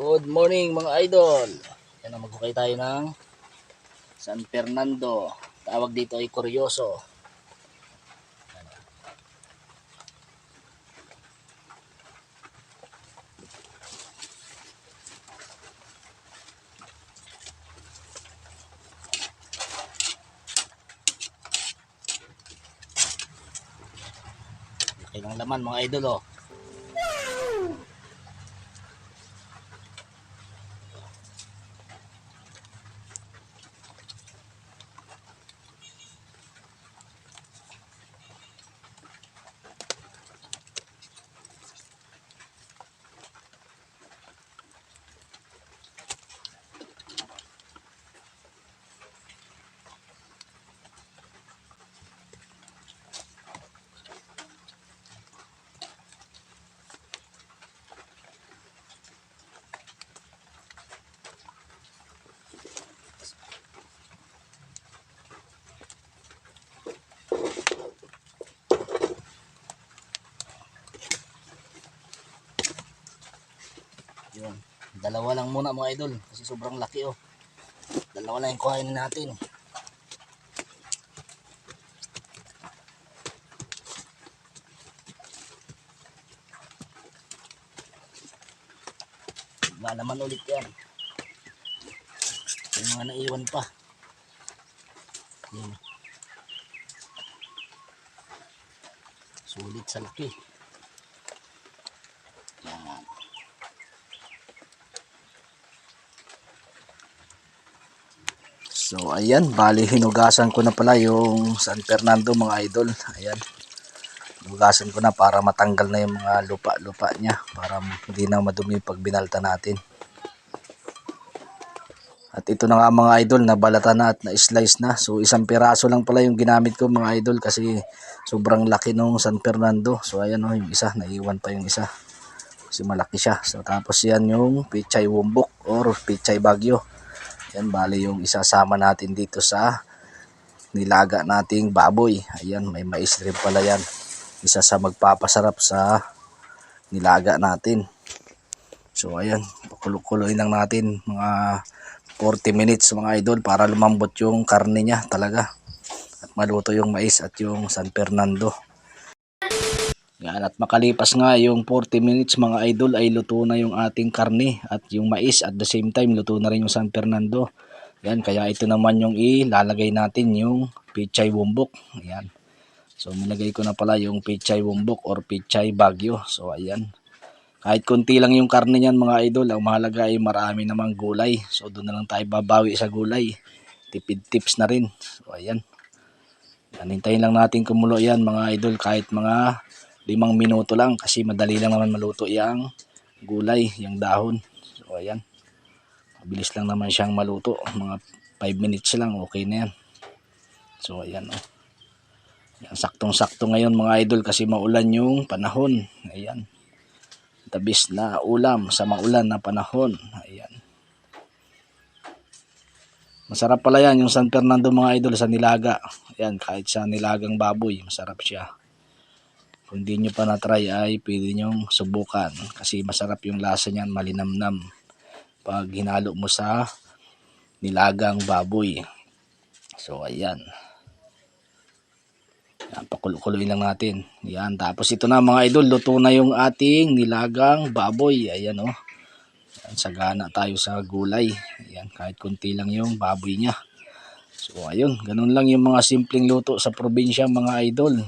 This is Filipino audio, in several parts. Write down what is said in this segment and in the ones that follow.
Good morning mga idol. Yan ang maghukay tayo ng San Fernando. Tawag dito ay Kuryoso. Laki ng laman mga idol oh. Yun. Dalawa lang muna mga idol kasi sobrang laki oh. Dalawa lang yung kuhain natin. Lalaman ulit yan. May mga naiwan pa. Yun. Sulit sa laki. So ayan, bali hinugasan ko na pala yung San Fernando mga idol. Ayan. Hinugasan ko na para matanggal na yung mga lupa-lupa niya para hindi na madumi pag binalta natin. At ito na nga mga idol, nabalata na at na-slice na. So isang piraso lang pala yung ginamit ko mga idol kasi sobrang laki nung San Fernando. So ayan oh, yung isa, naiwan pa yung isa. Kasi malaki siya. So tapos yan yung Pichay Wumbok or Pichay Bagyo. Yan, bali yung isasama natin dito sa nilaga nating baboy. Ayan, may mais rin pala yan. Isa sa magpapasarap sa nilaga natin. So, ayan, pakulo-kuloy lang natin mga 40 minutes mga idol para lumambot yung karne niya talaga. At maluto yung mais at yung San Fernando. Yan, at makalipas nga yung 40 minutes mga idol ay luto na yung ating karne at yung mais at the same time luto na rin yung San Fernando. Yan, kaya ito naman yung ilalagay natin yung pichay bumbok. Ayan. So, nilagay ko na pala yung pichay bumbok or pichay bagyo. So, ayan. Kahit konti lang yung karne niyan mga idol, ang mahalaga ay marami namang gulay. So, doon na lang tayo babawi sa gulay. Tipid tips na rin. So, ayan. Yan, lang natin kumulo yan mga idol kahit mga limang minuto lang kasi madali lang naman maluto yung gulay, yung dahon. So ayan. Mabilis lang naman siyang maluto. Mga 5 minutes lang okay na yan. So ayan oh. Yan, saktong-sakto ngayon mga idol kasi maulan yung panahon. Ayan. Tabis na ulam sa maulan na panahon. Ayan. Masarap pala yan yung San Fernando mga idol sa nilaga. Ayan, kahit sa nilagang baboy, masarap siya. Kung hindi nyo pa na-try ay pwede nyo subukan kasi masarap yung lasa niyan, malinamnam. Pag hinalo mo sa nilagang baboy. So, ayan. Yan, pakulo-kuloy lang natin. Yan, tapos ito na mga idol, luto na yung ating nilagang baboy. Ayan. Oh. Yan, sagana tayo sa gulay. Ayan, kahit kunti lang yung baboy niya. So, ayun, ganun lang yung mga simpleng luto sa probinsya mga idol.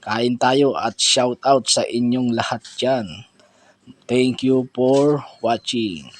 Kain tayo at shout out sa inyong lahat dyan. Thank you for watching.